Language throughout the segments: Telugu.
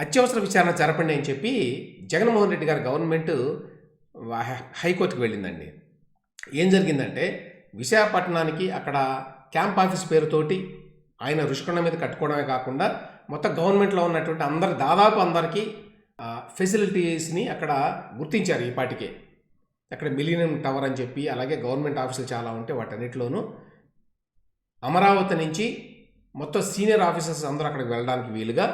అత్యవసర విచారణ జరపండి అని చెప్పి జగన్మోహన్ రెడ్డి గారు గవర్నమెంట్ హైకోర్టుకు వెళ్ళిందండి. ఏం జరిగిందంటే విశాఖపట్నానికి అక్కడ క్యాంప్ ఆఫీస్ పేరుతోటి ఆయన రుషికొండ మీద కట్టుకోవడమే కాకుండా మొత్తం గవర్నమెంట్లో ఉన్నటువంటి అందరు దాదాపు అందరికీ ఫెసిలిటీస్ని అక్కడ గుర్తించారు ఈ పాటికే. అక్కడ మిలీనియం టవర్ అని చెప్పి అలాగే గవర్నమెంట్ ఆఫీసులు చాలా ఉంటే వాటన్నిటిలోనూ. అమరావతి నుంచి మొత్తం సీనియర్ ఆఫీసర్స్ అందరూ అక్కడికి వెళ్ళడానికి వీలుగా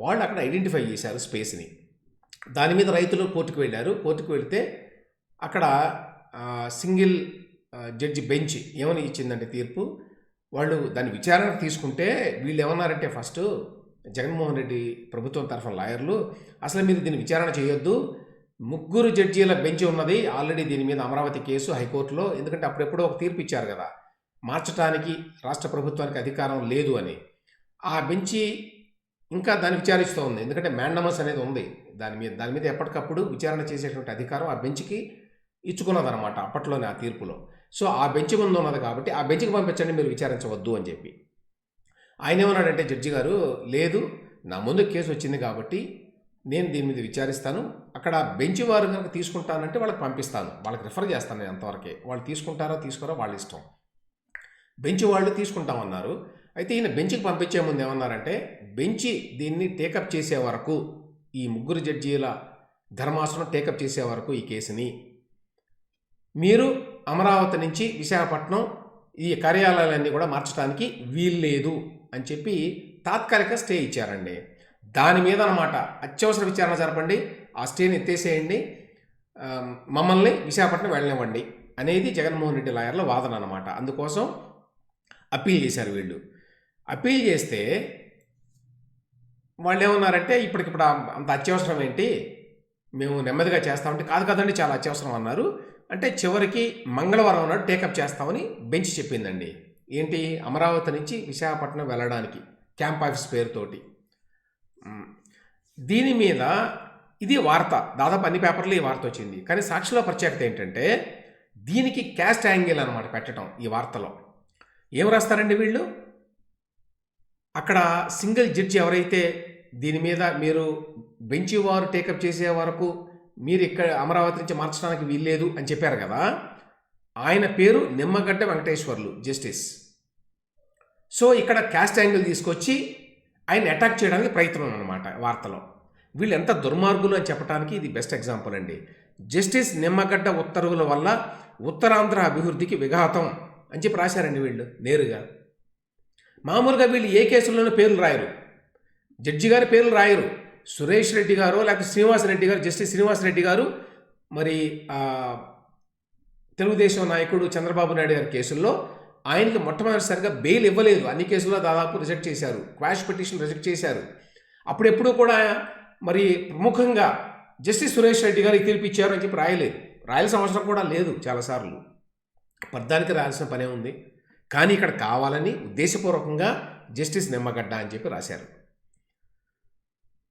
వాళ్ళు అక్కడ ఐడెంటిఫై చేశారు స్పేస్ని దాని మీద రైతులు కోర్టుకు వెళ్ళారు. కోర్టుకు వెళితే అక్కడ సింగిల్ జడ్జి బెంచ్ ఏమని ఇచ్చిందంటే తీర్పు? వాళ్ళు దాన్ని విచారణ తీసుకుంటే వీళ్ళు ఏమన్నారంటే ఫస్ట్ జగన్మోహన్ రెడ్డి ప్రభుత్వం తరఫున లాయర్లు అసలు మీరు దీన్ని విచారణ చేయొద్దు. ముగ్గురు జడ్జీల బెంచ్ ఉన్నది. ఆల్రెడీ దీని మీద అమరావతి కేసు హైకోర్టులో. ఎందుకంటే అప్పుడెప్పుడో ఒక తీర్పు ఇచ్చారు కదా. మార్చడానికి రాష్ట్ర ప్రభుత్వానికి అధికారం లేదు అని. ఆ బెంచి ఇంకా దాన్ని విచారిస్తూ ఉంది. ఎందుకంటే మ్యాండమస్ అనేది ఉంది. దాని మీద దాని మీద ఎప్పటికప్పుడు విచారణ చేసేటువంటి అధికారం ఆ బెంచ్కి ఇచ్చుకున్నదనమాట అప్పట్లోనే ఆ తీర్పులో. సో ఆ బెంచ్ ముందు ఉన్నది కాబట్టి ఆ బెంచ్కి పంపించండి మీరు విచారించవద్దు అని చెప్పి. ఆయన ఏమన్నాడంటే జడ్జి గారు లేదు నా ముందు కేసు వచ్చింది కాబట్టి నేను దీని మీద విచారిస్తాను. అక్కడ బెంచ్ వారు కనుక తీసుకుంటానంటే వాళ్ళకి పంపిస్తాను. వాళ్ళకి రిఫర్ చేస్తాను నేను అంతవరకే. వాళ్ళు తీసుకుంటారో తీసుకోరో వాళ్ళ ఇష్టం. బెంచ్ వాళ్ళు తీసుకుంటామన్నారు. అయితే ఈయన బెంచ్కి పంపించే ముందు ఏమన్నారంటే బెంచి దీన్ని టేకప్ చేసే వరకు ఈ ముగ్గురు జడ్జీల ధర్మాసనం టేకప్ చేసే వరకు ఈ కేసుని. మీరు అమరావతి నుంచి విశాఖపట్నం ఈ కార్యాలయాలన్నీ కూడా మార్చడానికి వీల్లేదు అని చెప్పి తాత్కాలిక స్టే ఇచ్చారండి. దాని మీద అనమాట అత్యవసర విచారణ జరపండి ఆ స్టేని ఎత్తేసేయండి మమ్మల్ని విశాఖపట్నం వెళ్ళనివ్వండి అనేది జగన్మోహన్ రెడ్డి లాయర్ల వాదన అనమాట అందుకోసం అప్పీల్ చేశారు వీళ్ళు. అప్పీల్ చేస్తే వాళ్ళు ఏమన్నారంటే ఇప్పటికిప్పుడు అంత అత్యవసరం ఏంటి? మేము నెమ్మదిగా చేస్తామంటే కాదు కదండి చాలా అత్యవసరం అన్నారు. అంటే చివరికి మంగళవారం నాడు టేకప్ చేస్తామని బెంచ్ చెప్పిందండి. ఏంటి? అమరావతి నుంచి విశాఖపట్నం వెళ్ళడానికి క్యాంప్ ఆఫీస్ పేరుతోటి. దీని మీద ఇది వార్త. దాదాపు అన్ని పేపర్లు ఈ వార్త వచ్చింది. కానీ సాక్షిలో ప్రత్యేకత ఏంటంటే దీనికి క్యాస్ట్ యాంగిల్ అనమాట పెట్టడం ఈ వార్తలో. ఏం రాస్తారండి వీళ్ళు? అక్కడ సింగిల్ జడ్జి ఎవరైతే దీని మీద మీరు బెంచి వారు టేకప్ చేసే వరకు మీరు ఇక్కడ అమరావతి నుంచి మార్చడానికి వీల్లేదు అని చెప్పారు కదా ఆయన పేరు నిమ్మగడ్డ వెంకటేశ్వర్లు జస్టిస్. సో ఇక్కడ క్యాస్ట్ యాంగిల్ తీసుకొచ్చి ఆయన అటాక్ చేయడానికి ప్రయత్నం అనమాట వార్తలో. వీళ్ళు ఎంత దుర్మార్గులు అని చెప్పడానికి ఇది బెస్ట్ ఎగ్జాంపుల్ అండి. జస్టిస్ నిమ్మగడ్డ ఉత్తర్వుల వల్ల ఉత్తరాంధ్ర అభివృద్ధికి విఘాతం అని చెప్పి రాశారండి వీళ్ళు నేరుగా. మామూలుగా వీళ్ళు ఏ కేసుల్లోనూ పేర్లు రాయరు. జడ్జి గారి పేర్లు రాయరు. సురేష్ రెడ్డి గారు లేకపోతే శ్రీనివాస్ రెడ్డి గారు జస్టిస్ శ్రీనివాస్ రెడ్డి గారు మరి తెలుగుదేశం నాయకుడు చంద్రబాబు నాయుడు గారి కేసుల్లో ఆయనకి మొట్టమొదటిసారిగా బెయిల్ ఇవ్వలేదు. అన్ని కేసుల్లో దాదాపు రిజెక్ట్ చేశారు. క్వాష్ పిటిషన్ రిజెక్ట్ చేశారు. అప్పుడెప్పుడు కూడా మరి ప్రముఖంగా జస్టిస్ సురేష్ రెడ్డి గారు తీర్పు ఇచ్చారు అని చెప్పి రాయలేదు. రాయాల్సిన అవసరం కూడా లేదు చాలాసార్లు. పద్దానికి రాయాల్సిన పనే ఉంది. కానీ ఇక్కడ కావాలని ఉద్దేశపూర్వకంగా జస్టిస్ నిమ్మగడ్డ అని చెప్పి రాశారు.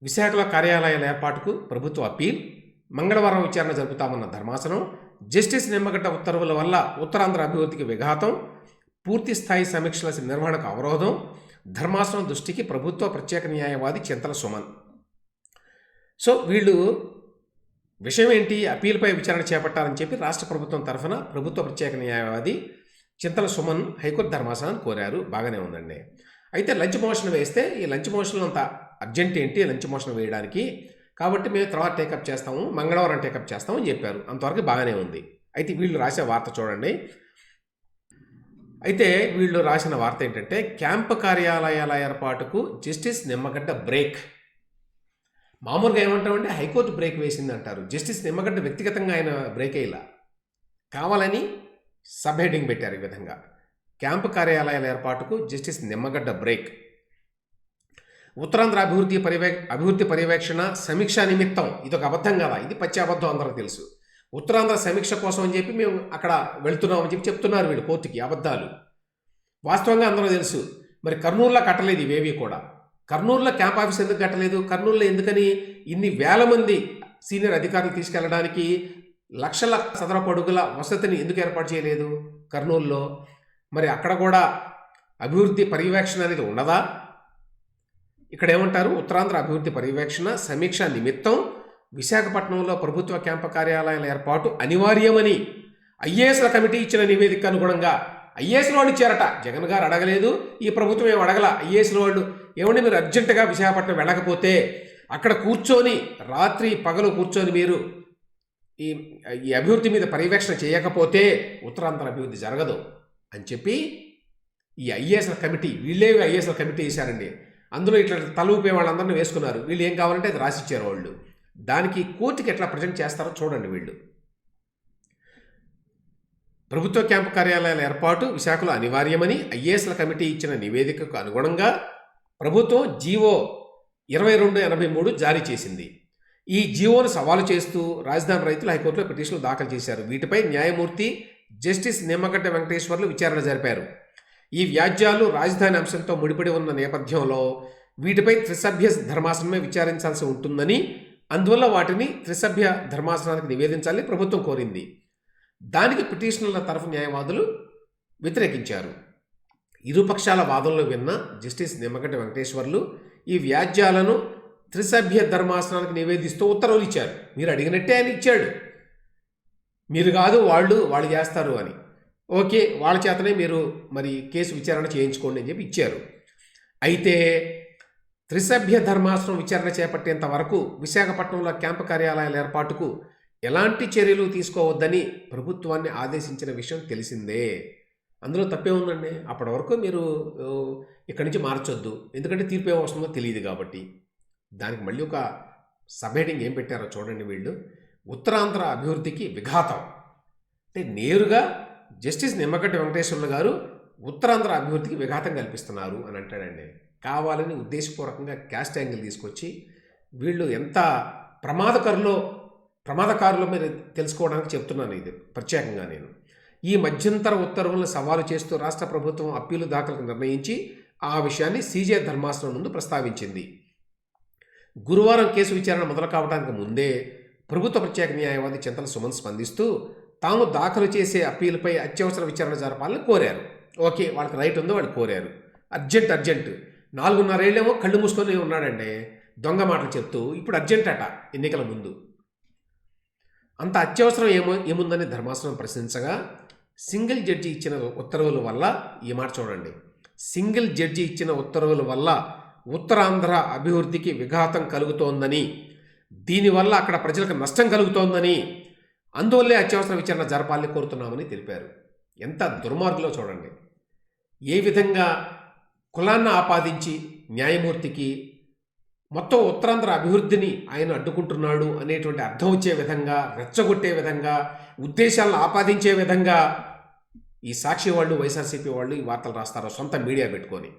విశాఖలో కార్యాలయాల ఏర్పాటుకు ప్రభుత్వ అప్పీల్ మంగళవారం విచారణ జరుపుతామన్న ధర్మాసనం జస్టిస్ నిమ్మగడ్డ ఉత్తర్వుల వల్ల ఉత్తరాంధ్ర అభివృద్ధికి విఘాతం పూర్తి స్థాయి సమీక్షల నిర్వహణకు అవరోధం ధర్మాసనం దృష్టికి ప్రభుత్వ ప్రత్యేక న్యాయవాది చింతల సుమన్. సో వీళ్ళు విషయం ఏంటి? అప్పీల్పై విచారణ చేపట్టాలని చెప్పి రాష్ట్ర ప్రభుత్వం తరఫున ప్రభుత్వ ప్రత్యేక న్యాయవాది చింతల సుమన్ హైకోర్టు ధర్మాసనాన్ని కోరారు. బాగానే ఉందండి. అయితే లంచ్ మోషన్ వేస్తే ఈ లంచ్ మోషన్ అంత అర్జెంట్ ఏంటి? లంచ్ మోషన్ వేయడానికి. కాబట్టి మేము తర్వాత టేకప్ చేస్తాము. మంగళవారం టేకప్ చేస్తామని చెప్పారు. అంతవరకు బాగానే ఉంది. అయితే వీళ్ళు రాసే వార్త చూడండి. అయితే వీళ్ళు రాసిన వార్త ఏంటంటే క్యాంపు కార్యాలయాల ఏర్పాటుకు జస్టిస్ నిమ్మగడ్డ బ్రేక్. మామూలుగా ఏమంటామంటే హైకోర్టు బ్రేక్ వేసింది అంటారు జస్టిస్ నిమ్మగడ్డ వ్యక్తిగతంగా ఆయన బ్రేక్ అయ్యేలా కావాలని సబ్ హెడ్డింగ్ పెట్టారు ఈ విధంగా. క్యాంపు కార్యాలయాల ఏర్పాటుకు జస్టిస్ నిమ్మగడ్డ బ్రేక్. ఉత్తరాంధ్ర అభివృద్ధి పర్యవే అభివృద్ధి పర్యవేక్షణ సమీక్ష నిమిత్తం ఇది ఒక అబద్ధం కదా ఇది పచ్చి అబద్ధం అందరూ తెలుసు. ఉత్తరాంధ్ర సమీక్ష కోసం అని చెప్పి మేము అక్కడ వెళ్తున్నామని చెప్పి చెప్తున్నారు వీళ్ళు కోర్టుకి అబద్ధాలు. వాస్తవంగా అందరూ తెలుసు మరి కర్నూలులో కట్టలేదు ఇవేవి కూడా. కర్నూలులో క్యాంప్ ఆఫీస్ ఎందుకు కట్టలేదు? కర్నూలులో ఎందుకని ఇన్ని వేల మంది సీనియర్ అధికారులు తీసుకెళ్ళడానికి లక్షల చదరపు అడుగుల వసతిని ఎందుకు ఏర్పాటు చేయలేదు? కర్నూలులో. మరి అక్కడ కూడా అభివృద్ధి పర్యవేక్షణ అనేది ఉన్నదా? ఇక్కడ ఏమంటారు ఉత్తరాంధ్ర అభివృద్ధి పర్యవేక్షణ సమీక్ష నిమిత్తం విశాఖపట్నంలో ప్రభుత్వ క్యాంపు కార్యాలయాల ఏర్పాటు అనివార్యమని ఐఏఎస్ల కమిటీ ఇచ్చిన నివేదిక అనుగుణంగా ఐఏఎస్ల వాళ్ళు ఇచ్చారట. జగన్ గారు అడగలేదు. ఈ ప్రభుత్వం ఏం అడగల? ఐఏఎస్ల వాళ్ళు ఏమండి మీరు అర్జెంటుగా విశాఖపట్నం వెళ్ళకపోతే అక్కడ కూర్చొని రాత్రి పగలు కూర్చొని మీరు ఈ ఈ అభివృద్ధి మీద పర్యవేక్షణ చేయకపోతే ఉత్తరాంధ్ర అభివృద్ధి జరగదు అని చెప్పి ఈ ఐఏఎస్ల కమిటీ వీళ్ళే ఐఏఎస్ల కమిటీ వేశారండి. అందులో ఇట్లా తల ఊపే వాళ్ళందరినీ వేసుకున్నారు. వీళ్ళు ఏం కావాలంటే అది రాసిచ్చారు వాళ్ళు. దానికి కోర్టుకి ఎట్లా ప్రజెంట్ చేస్తారో చూడండి వీళ్ళు. ప్రభుత్వ క్యాంపు కార్యాలయాల ఏర్పాటు విశాఖలో అనివార్యమని ఐఏఎస్ల కమిటీ ఇచ్చిన నివేదికకు అనుగుణంగా ప్రభుత్వం జీవో ఇరవై రెండు ఎనభై మూడు జారీ చేసింది. ఈ జీవోను సవాలు చేస్తూ రాజధాని రైతులు హైకోర్టులో పిటిషన్లు దాఖలు చేశారు. వీటిపై న్యాయమూర్తి జస్టిస్ నిమ్మగడ్డ వెంకటేశ్వర్లు విచారణ జరిపారు. ఈ వ్యాజ్యాలు రాజధాని అంశంతో ముడిపడి ఉన్న నేపథ్యంలో వీటిపై త్రిసభ్య ధర్మాసనమే విచారించాల్సి ఉంటుందని అందువల్ల వాటిని త్రిసభ్య ధర్మాసనానికి నివేదించాలని ప్రభుత్వం కోరింది. దానికి పిటిషనర్ల తరఫు న్యాయవాదులు వ్యతిరేకించారు. ఇరుపక్షాల వాదనలు విన్న జస్టిస్ నిమ్మగడ్డ వెంకటేశ్వర్లు ఈ వ్యాజ్యాలను త్రిసభ్య ధర్మాసనానికి నివేదిస్తూ ఉత్తర్వులు ఇచ్చారు. మీరు అడిగినట్టే ఆయన ఇచ్చాడు. మీరు కాదు వాళ్ళు వాళ్ళు చేస్తారు అని. ఓకే వాళ్ళ చేతనే మీరు మరి కేసు విచారణ చేయించుకోండి అని చెప్పి ఇచ్చారు. అయితే త్రిసభ్య ధర్మాసనం విచారణ చేపట్టేంత వరకు విశాఖపట్నంలో క్యాంపు కార్యాలయాల ఏర్పాటుకు ఎలాంటి చర్యలు తీసుకోవద్దని ప్రభుత్వాన్ని ఆదేశించిన విషయం తెలిసిందే. అందులో తప్పే ఉందండి. అప్పటి వరకు మీరు ఇక్కడి నుంచి మార్చొద్దు. ఎందుకంటే తీర్పు ఏం వస్తుందో తెలియదు కాబట్టి. దానికి మళ్ళీ ఒక సబ్హెడింగ్ ఏం పెట్టారో చూడండి వీళ్ళు. ఉత్తరాంధ్ర అభివృద్ధికి విఘాతం. అంటే నేరుగా జస్టిస్ నిమ్మగడ్డ వెంకటేశ్వర్లు గారు ఉత్తరాంధ్ర అభివృద్ధికి విఘాతం కల్పిస్తున్నారు అని అంటాడండి. కావాలని ఉద్దేశపూర్వకంగా క్యాస్ట్ యాంగిల్ తీసుకొచ్చి వీళ్ళు ఎంత ప్రమాదకరులో ప్రమాదకారులో మీరు తెలుసుకోవడానికి చెప్తున్నాను ఇది ప్రత్యేకంగా నేను. ఈ మధ్యంతర ఉత్తర్వులను సవాలు చేస్తూ రాష్ట్ర ప్రభుత్వం అప్పీలు దాఖలకు నిర్ణయించి ఆ విషయాన్ని సీజే ధర్మాసనం ముందు ప్రస్తావించింది. గురువారం కేసు విచారణ మొదలు కావడానికి ముందే ప్రభుత్వ ప్రత్యేక న్యాయవాది చింతల సుమన్ స్పందిస్తూ తాము దాఖలు చేసే అప్పీల్పై అత్యవసర విచారణ జరపాలని కోరారు. ఓకే వాళ్ళకి రైట్ ఉందో వాళ్ళు కోరారు. Urgent urgent. నాలుగున్నరేళ్ళేమో కళ్ళు మూసుకొని ఉన్నాడండి దొంగ మాటలు చెప్తూ ఇప్పుడు అర్జెంట్ అట ఎన్నికల ముందు. అంత అత్యవసరం ఏమో ఏముందని ధర్మాసనం ప్రశ్నించగా సింగిల్ జడ్జి ఇచ్చిన ఉత్తర్వుల వల్ల ఈ మాట చూడండి. సింగిల్ జడ్జి ఇచ్చిన ఉత్తర్వుల వల్ల ఉత్తరాంధ్ర అభివృద్ధికి విఘాతం కలుగుతోందని దీనివల్ల అక్కడ ప్రజలకు నష్టం కలుగుతోందని అందువల్లే అత్యవసర విచారణ జరపాలని కోరుతున్నామని తెలిపారు. ఎంత దుర్మార్గులో చూడండి. ఏ విధంగా కులాన్ని ఆపాదించి న్యాయమూర్తికి మొత్తం ఉత్తరాంధ్ర అభివృద్ధిని ఆయన అడ్డుకుంటున్నాడు అనేటువంటి అర్థం వచ్చే విధంగా రెచ్చగొట్టే విధంగా ఉద్దేశాలను ఆపాదించే విధంగా ఈ సాక్షి వాళ్ళు వైఎస్ఆర్సీపీ వాళ్ళు ఈ వార్తలు రాస్తారో సొంత మీడియా పెట్టుకొని.